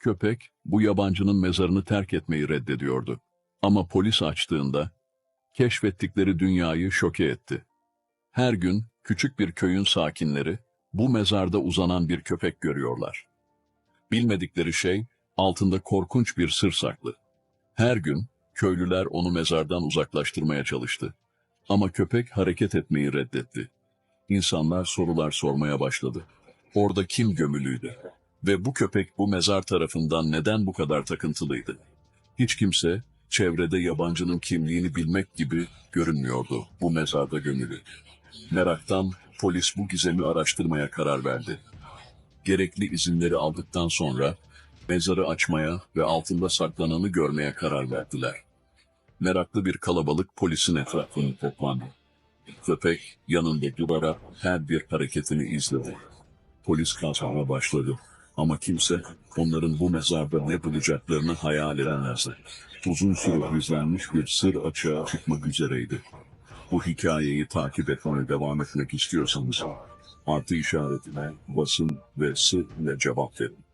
Köpek, bu yabancının mezarını terk etmeyi reddediyordu. Ama polis açtığında, keşfettikleri dünyayı şoke etti. Her gün, küçük bir köyün sakinleri, bu mezarda uzanan bir köpek görüyorlar. Bilmedikleri şey, altında korkunç bir sır saklı. Her gün, köylüler onu mezardan uzaklaştırmaya çalıştı. Ama köpek hareket etmeyi reddetti. İnsanlar sorular sormaya başladı. Orada kim gömülüydü? Ve bu köpek bu mezar tarafından neden bu kadar takıntılıydı? Hiç kimse çevrede yabancının kimliğini bilmek gibi görünmüyordu bu mezarda gömülü. Meraktan polis bu gizemi araştırmaya karar verdi. Gerekli izinleri aldıktan sonra mezarı açmaya ve altında saklananı görmeye karar verdiler. Meraklı bir kalabalık polisin etrafını toplandı. Köpek yanında durarak her bir hareketini izledi. Polis kazmaya başladı. Ama kimse onların bu mezarda ne bulacaklarını hayal edemezdi. Uzun süre gizlenmiş bir sır açığa çıkmak üzereydi. Bu hikayeyi takip etmeye devam etmek istiyorsanız artı işaretine basın ve sır ile cevap verin.